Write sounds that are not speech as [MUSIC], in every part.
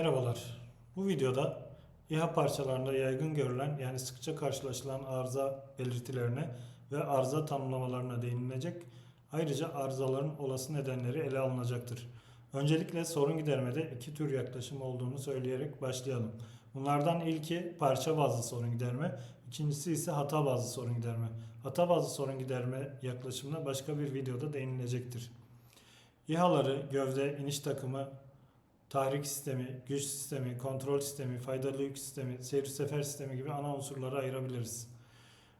Merhabalar. Bu videoda İHA parçalarında yaygın görülen yani sıkça karşılaşılan arıza belirtilerine ve arıza tanımlamalarına değinilecek. Ayrıca arızaların olası nedenleri ele alınacaktır. Öncelikle sorun gidermede iki tür yaklaşım olduğunu söyleyerek başlayalım. Bunlardan ilki parça bazlı sorun giderme, ikincisi ise hata bazlı sorun giderme. Hata bazlı sorun giderme yaklaşımına başka bir videoda değinilecektir. İHA'ları gövde, iniş takımı, tahrik sistemi, güç sistemi, kontrol sistemi, faydalı yük sistemi, seyir sefer sistemi gibi ana unsurlara ayırabiliriz.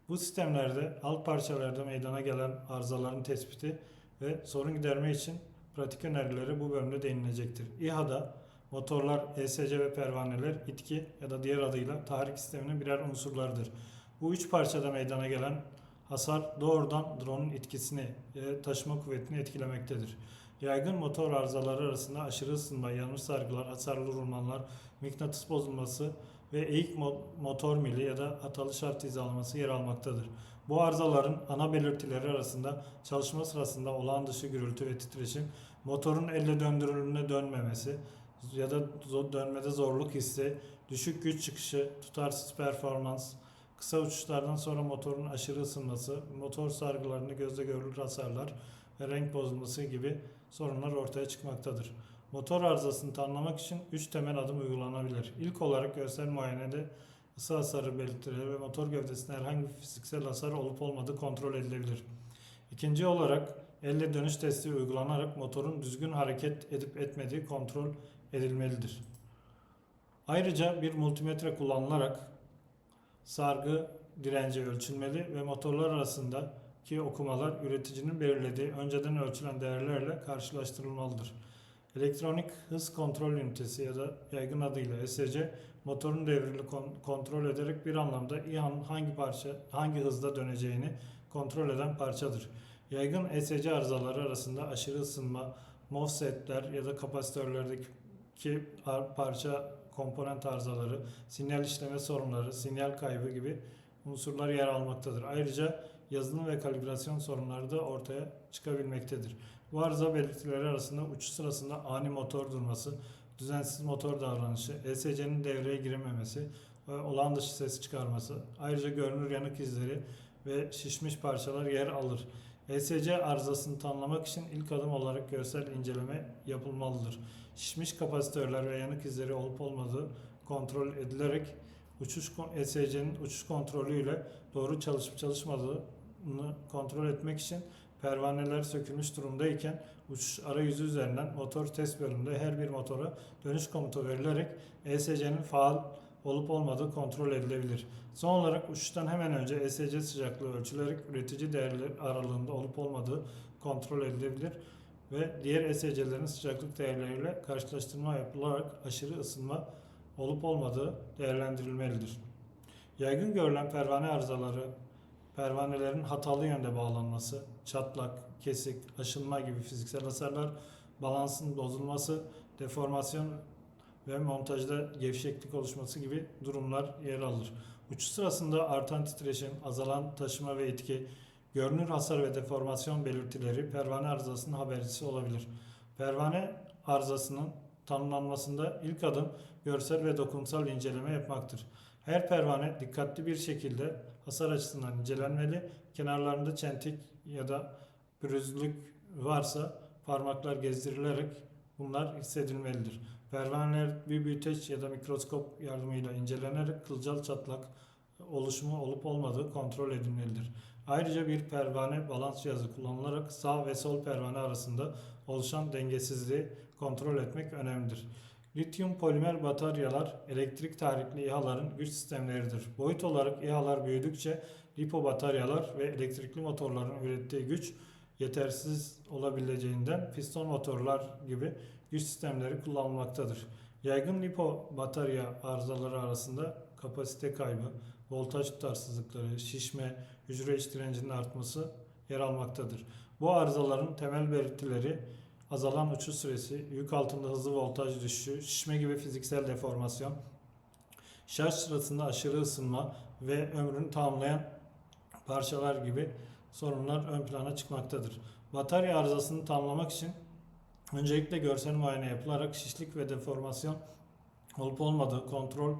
Bu sistemlerde alt parçalarda meydana gelen arızaların tespiti ve sorun giderme için pratik önerileri bu bölümde değinilecektir. İHA'da motorlar, ESC ve pervaneler itki ya da diğer adıyla tahrik sisteminin birer unsurlarıdır. Bu üç parçada meydana gelen hasar doğrudan drone'un itkisini ve taşıma kuvvetini etkilemektedir. Yaygın motor arızaları arasında aşırı ısınma, yanmış sargılar, hasarlı rulmanlar, mıknatıs bozulması ve eğik mo- motor mili ya da hatalı şaft hizalaması yer almaktadır. Bu arızaların ana belirtileri arasında çalışma sırasında olağan dışı gürültü ve titreşim, motorun elle döndürülüğüne dönmemesi ya da dönmede zorluk hissi, düşük güç çıkışı, tutarsız performans, kısa uçuşlardan sonra motorun aşırı ısınması, motor sargılarında gözle görülür hasarlar ve renk bozulması gibi sorunlar ortaya çıkmaktadır. Motor arızasını tanımlamak için 3 temel adım uygulanabilir. İlk olarak görsel muayenede ısı hasarı belirtileri ve motor gövdesinde herhangi bir fiziksel hasar olup olmadığı kontrol edilebilir. İkinci olarak elle dönüş testi uygulanarak motorun düzgün hareket edip etmediği kontrol edilmelidir. Ayrıca bir multimetre kullanılarak sargı direnci ölçülmeli ve motorlar arasındaki okumalar üreticinin belirlediği önceden ölçülen değerlerle karşılaştırılmalıdır. Elektronik hız kontrol ünitesi ya da yaygın adıyla ESC motorun devrini kon- kontrol ederek bir anlamda İHA'nın hangi parça hangi hızda döneceğini kontrol eden parçadır. Yaygın ESC arızaları arasında aşırı ısınma, MOSFET'ler ya da kapasitörlerdeki ar- parça komponent arızaları, sinyal işleme sorunları, sinyal kaybı gibi unsurlar yer almaktadır. Ayrıca yazılım ve kalibrasyon sorunları da ortaya çıkabilmektedir. Bu arıza belirtileri arasında uçuş sırasında ani motor durması, düzensiz motor davranışı, ESC'nin devreye girememesi olağan dışı ses çıkarması, ayrıca görünür yanık izleri ve şişmiş parçalar yer alır. ESC arızasını tanımlamak için ilk adım olarak görsel inceleme yapılmalıdır. Şişmiş kapasitörler ve yanık izleri olup olmadığı kontrol edilerek uçuş ESC'nin uçuş kontrolüyle doğru çalışıp çalışmadığını kontrol etmek için pervaneler sökülmüş durumdayken uçuş arayüzü üzerinden motor test bölümünde her bir motora dönüş komutu verilerek ESC'nin faal olup olmadığı kontrol edilebilir. Son olarak uçuştan hemen önce ESC sıcaklığı ölçülerek üretici değerleri aralığında olup olmadığı kontrol edilebilir ve diğer ESC'lerin sıcaklık değerleriyle karşılaştırma yapılarak aşırı ısınma olup olmadığı değerlendirilmelidir. Yaygın görülen pervane arızaları, pervanelerin hatalı yönde bağlanması, çatlak, kesik, aşınma gibi fiziksel hasarlar, balansın bozulması, deformasyon ve montajda gevşeklik oluşması gibi durumlar yer alır. Uçuş sırasında artan titreşim, azalan taşıma ve etki, görünür hasar ve deformasyon belirtileri pervane arızasının habercisi olabilir. Pervane arızasının tanımlanmasında ilk adım görsel ve dokunsal inceleme yapmaktır. Her pervane dikkatli bir şekilde hasar açısından incelenmeli. Kenarlarında çentik ya da pürüzlük varsa parmaklar gezdirilerek bunlar hissedilmelidir. Pervaneler bir büyüteç ya da mikroskop yardımıyla incelenerek kılcal çatlak oluşumu olup olmadığı kontrol edilmelidir. Ayrıca bir pervane balans cihazı kullanılarak sağ ve sol pervane arasında oluşan dengesizliği kontrol etmek önemlidir. Lityum polimer bataryalar elektrik tahrikli İHA'ların güç sistemleridir. Boyut olarak İHA'lar büyüdükçe lipo bataryalar ve elektrikli motorların ürettiği güç yetersiz olabileceğinden piston motorlar gibi güç sistemleri kullanılmaktadır. Yaygın lipo batarya arızaları arasında kapasite kaybı, voltaj tutarsızlıkları, şişme, hücre iç direncinin artması yer almaktadır. Bu arızaların temel belirtileri azalan uçuş süresi, yük altında hızlı voltaj düşüşü, şişme gibi fiziksel deformasyon, şarj sırasında aşırı ısınma ve ömrünü tamamlayan parçalar gibi sorunlar ön plana çıkmaktadır. Batarya arızasını tamamlamak için öncelikle görsel muayene yapılarak şişlik ve deformasyon olup olmadığı kontrol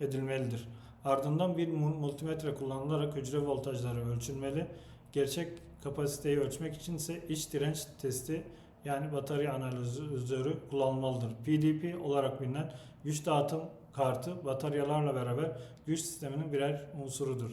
edilmelidir. Ardından bir mu- multimetre kullanılarak hücre voltajları ölçülmeli. Gerçek kapasiteyi ölçmek için ise iç direnç testi yani batarya analizörü kullanılmalıdır. PDP olarak bilinen güç dağıtım kartı bataryalarla beraber güç sisteminin birer unsurudur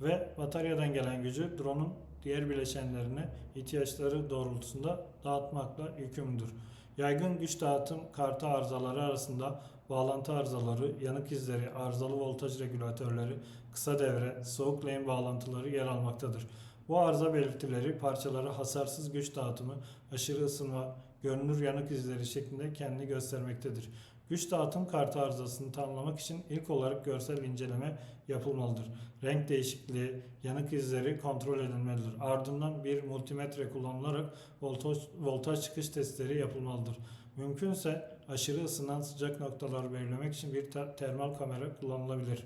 ve bataryadan gelen gücü drone'un diğer bileşenlerine ihtiyaçları doğrultusunda dağıtmakla yükümlüdür. Yaygın güç dağıtım kartı arızaları arasında bağlantı arızaları, yanık izleri, arızalı voltaj regülatörleri, kısa devre, soğuk lehim bağlantıları yer almaktadır. Bu arıza belirtileri parçaları hasarsız güç dağıtımı, aşırı ısınma, görünür yanık izleri şeklinde kendini göstermektedir. Güç dağıtım kartı arızasını tanımlamak için ilk olarak görsel inceleme yapılmalıdır. Renk değişikliği, yanık izleri kontrol edilmelidir. Ardından bir multimetre kullanılarak voltaj, voltaj çıkış testleri yapılmalıdır. Mümkünse aşırı ısınan sıcak noktaları belirlemek için bir te- termal kamera kullanılabilir.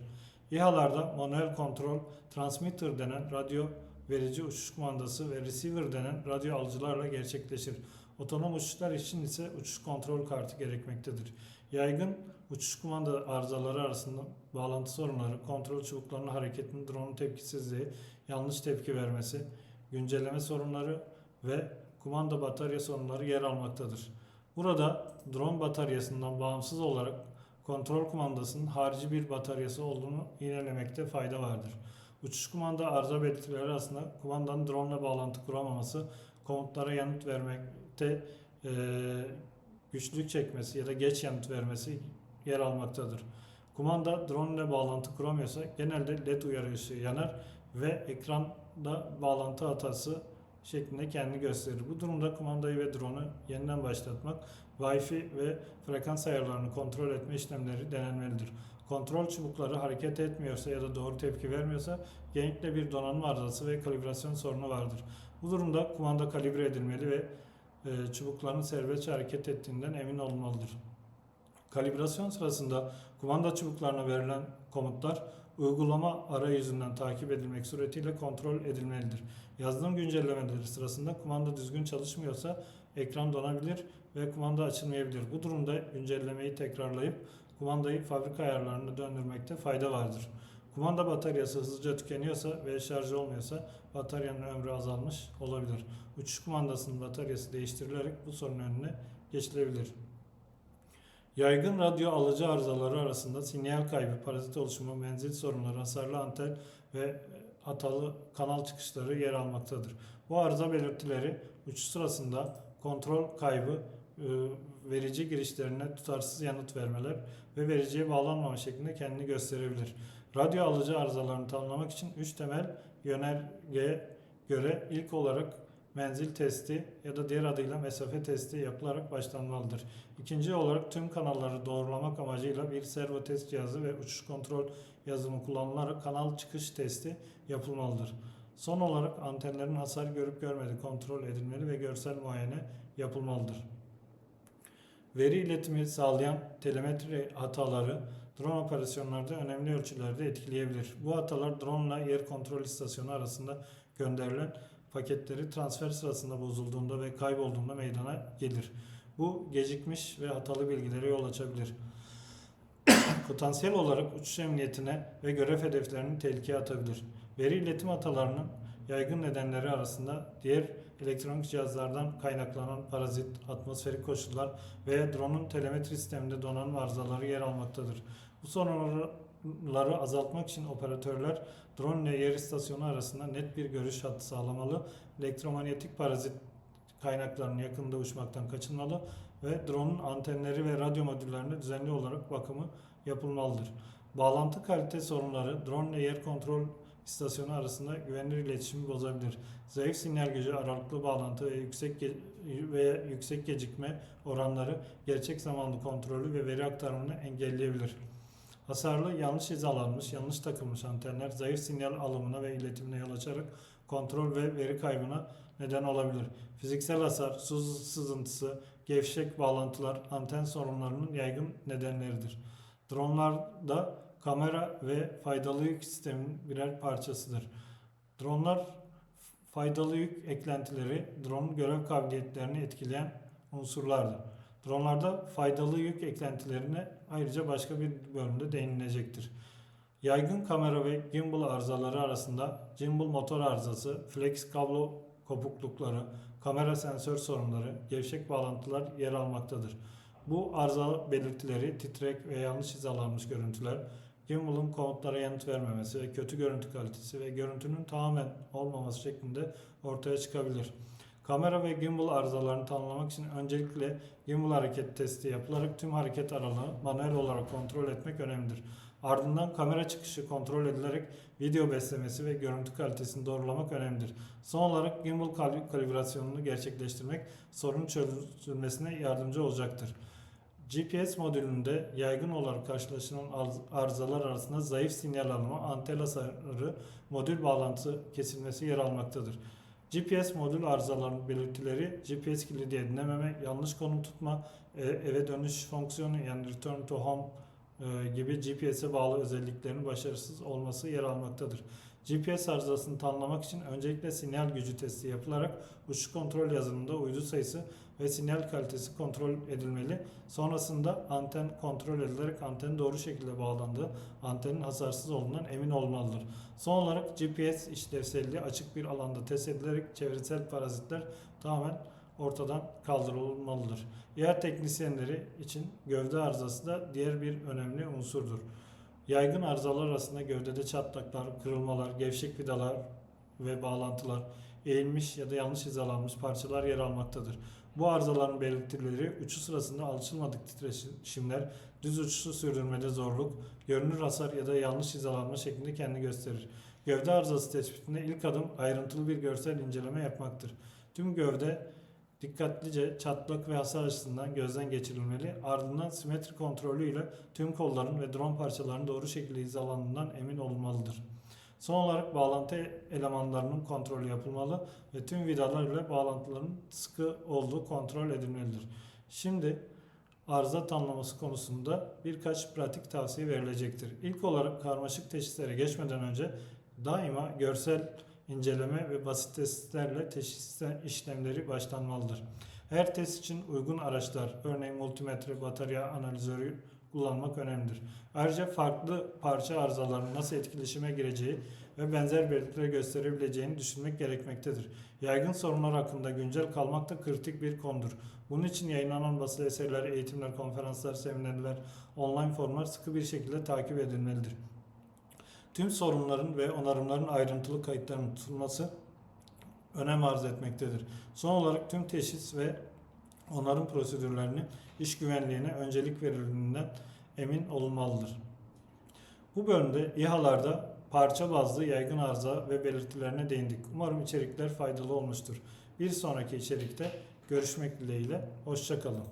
İHA'larda manuel kontrol, transmitter denen radyo verici uçuş kumandası ve receiver denen radyo alıcılarla gerçekleşir. Otonom uçuşlar için ise uçuş kontrol kartı gerekmektedir. Yaygın uçuş kumanda arızaları arasında bağlantı sorunları, kontrol çubuklarının hareketinin drone'un tepkisizliği, yanlış tepki vermesi, güncelleme sorunları ve kumanda batarya sorunları yer almaktadır. Burada drone bataryasından bağımsız olarak kontrol kumandasının harici bir bataryası olduğunu ilerlemekte fayda vardır. Uçuş kumanda arıza belirtileri arasında kumandanın drone ile bağlantı kuramaması, komutlara yanıt vermekte eee, güçlük çekmesi ya da geç yanıt vermesi yer almaktadır. Kumanda drone ile bağlantı kuramıyorsa genelde led uyarı ışığı yanar ve ekranda bağlantı hatası şeklinde kendini gösterir. Bu durumda kumandayı ve drone'u yeniden başlatmak, Wi-Fi ve frekans ayarlarını kontrol etme işlemleri denenmelidir. Kontrol çubukları hareket etmiyorsa ya da doğru tepki vermiyorsa genellikle bir donanım arızası ve kalibrasyon sorunu vardır. Bu durumda kumanda kalibre edilmeli ve e, çubukların serbestçe hareket ettiğinden emin olunmalıdır. Kalibrasyon sırasında kumanda çubuklarına verilen komutlar uygulama arayüzünden takip edilmek suretiyle kontrol edilmelidir. Yazdığım güncellemeleri sırasında kumanda düzgün çalışmıyorsa ekran donabilir ve kumanda açılmayabilir. Bu durumda güncellemeyi tekrarlayıp kumandayı fabrika ayarlarına döndürmekte fayda vardır. Kumanda bataryası hızlıca tükeniyorsa ve şarj olmuyorsa bataryanın ömrü azalmış olabilir. Uçuş kumandasının bataryası değiştirilerek bu sorunun önüne geçilebilir. Yaygın radyo alıcı arızaları arasında sinyal kaybı, parazit oluşumu, menzil sorunları, hasarlı anten ve hatalı kanal çıkışları yer almaktadır. Bu arıza belirtileri uçuş sırasında kontrol kaybı, e, verici girişlerine tutarsız yanıt vermeler ve vericiye bağlanmama şeklinde kendini gösterebilir. Radyo alıcı arızalarını tanımlamak için 3 temel yönergeye göre ilk olarak menzil testi ya da diğer adıyla mesafe testi yapılarak başlanmalıdır. İkinci olarak tüm kanalları doğrulamak amacıyla bir servo test cihazı ve uçuş kontrol yazılımı kullanılarak kanal çıkış testi yapılmalıdır. Son olarak antenlerin hasar görüp görmediği kontrol edilmeli ve görsel muayene yapılmalıdır. Veri iletimi sağlayan telemetri hataları drone operasyonlarda önemli ölçülerde etkileyebilir. Bu hatalar drone ile yer kontrol istasyonu arasında gönderilen paketleri transfer sırasında bozulduğunda ve kaybolduğunda meydana gelir. Bu gecikmiş ve hatalı bilgilere yol açabilir. [COUGHS] Potansiyel olarak uçuş emniyetine ve görev hedeflerini tehlikeye atabilir. Veri iletim hatalarının yaygın nedenleri arasında diğer elektronik cihazlardan kaynaklanan parazit, atmosferik koşullar ve drone'un telemetri sisteminde donanım arızaları yer almaktadır. Bu sorunları azaltmak için operatörler drone ile yer istasyonu arasında net bir görüş hattı sağlamalı, elektromanyetik parazit kaynaklarının yakında uçmaktan kaçınmalı ve drone'un antenleri ve radyo modüllerinde düzenli olarak bakımı yapılmalıdır. Bağlantı kalite sorunları drone ile yer kontrol istasyonu arasında güvenilir iletişimi bozabilir. Zayıf sinyal gücü, aralıklı bağlantı ve yüksek ve yüksek gecikme oranları gerçek zamanlı kontrolü ve veri aktarımını engelleyebilir. Hasarlı, yanlış hizalanmış, yanlış takılmış antenler zayıf sinyal alımına ve iletimine yol açarak kontrol ve veri kaybına neden olabilir. Fiziksel hasar, su sızıntısı, gevşek bağlantılar anten sorunlarının yaygın nedenleridir. Dronlarda kamera ve faydalı yük sistemin birer parçasıdır. Dronlar faydalı yük eklentileri drone'un görev kabiliyetlerini etkileyen unsurlardır. Dronlarda faydalı yük eklentilerine ayrıca başka bir bölümde değinilecektir. Yaygın kamera ve gimbal arızaları arasında gimbal motor arızası, flex kablo kopuklukları, kamera sensör sorunları, gevşek bağlantılar yer almaktadır. Bu arıza belirtileri titrek ve yanlış hizalanmış görüntüler, gimbal'ın komutlara yanıt vermemesi ve kötü görüntü kalitesi ve görüntünün tamamen olmaması şeklinde ortaya çıkabilir. Kamera ve gimbal arızalarını tanımlamak için öncelikle gimbal hareket testi yapılarak tüm hareket aralığı manuel olarak kontrol etmek önemlidir. Ardından kamera çıkışı kontrol edilerek video beslemesi ve görüntü kalitesini doğrulamak önemlidir. Son olarak gimbal kal- kalibrasyonunu gerçekleştirmek sorunun çözülmesine yardımcı olacaktır. GPS modülünde yaygın olarak karşılaşılan arızalar arasında zayıf sinyal alma, anten hasarı, modül bağlantı kesilmesi yer almaktadır. GPS modül arızalarının belirtileri GPS kilidi edinememe, yanlış konum tutma, e- eve dönüş fonksiyonu yani return to home e, gibi GPS'e bağlı özelliklerinin başarısız olması yer almaktadır. GPS arızasını tanımlamak için öncelikle sinyal gücü testi yapılarak uçuş kontrol yazılımında uydu sayısı ve sinyal kalitesi kontrol edilmeli. Sonrasında anten kontrol edilerek antenin doğru şekilde bağlandığı, antenin hasarsız olduğundan emin olmalıdır. Son olarak GPS işlevselliği açık bir alanda test edilerek çevresel parazitler tamamen ortadan kaldırılmalıdır. Yer teknisyenleri için gövde arızası da diğer bir önemli unsurdur. Yaygın arızalar arasında gövdede çatlaklar, kırılmalar, gevşek vidalar ve bağlantılar, eğilmiş ya da yanlış hizalanmış parçalar yer almaktadır. Bu arızaların belirtileri uçuş sırasında alışılmadık titreşimler, düz uçuşu sürdürmede zorluk, görünür hasar ya da yanlış hizalanma şeklinde kendini gösterir. Gövde arızası tespitinde ilk adım ayrıntılı bir görsel inceleme yapmaktır. Tüm gövde dikkatlice çatlak ve hasar açısından gözden geçirilmeli. Ardından simetri kontrolü ile tüm kolların ve drone parçalarının doğru şekilde hizalandığından emin olunmalıdır. Son olarak bağlantı elemanlarının kontrolü yapılmalı ve tüm vidalar ile bağlantıların sıkı olduğu kontrol edilmelidir. Şimdi arıza tanımlaması konusunda birkaç pratik tavsiye verilecektir. İlk olarak karmaşık teşhislere geçmeden önce daima görsel inceleme ve basit testlerle teşhis işlemleri başlanmalıdır. Her test için uygun araçlar, örneğin multimetre, batarya analizörü kullanmak önemlidir. Ayrıca farklı parça arızalarının nasıl etkileşime gireceği ve benzer belirtiler gösterebileceğini düşünmek gerekmektedir. Yaygın sorunlar hakkında güncel kalmak da kritik bir konudur. Bunun için yayınlanan basılı eserler, eğitimler, konferanslar, seminerler, online formlar sıkı bir şekilde takip edilmelidir. Tüm sorunların ve onarımların ayrıntılı kayıtlarının tutulması önem arz etmektedir. Son olarak tüm teşhis ve onarım prosedürlerini iş güvenliğine öncelik verildiğinden emin olunmalıdır. Bu bölümde İHA'larda parça bazlı yaygın arıza ve belirtilerine değindik. Umarım içerikler faydalı olmuştur. Bir sonraki içerikte görüşmek dileğiyle. Hoşçakalın.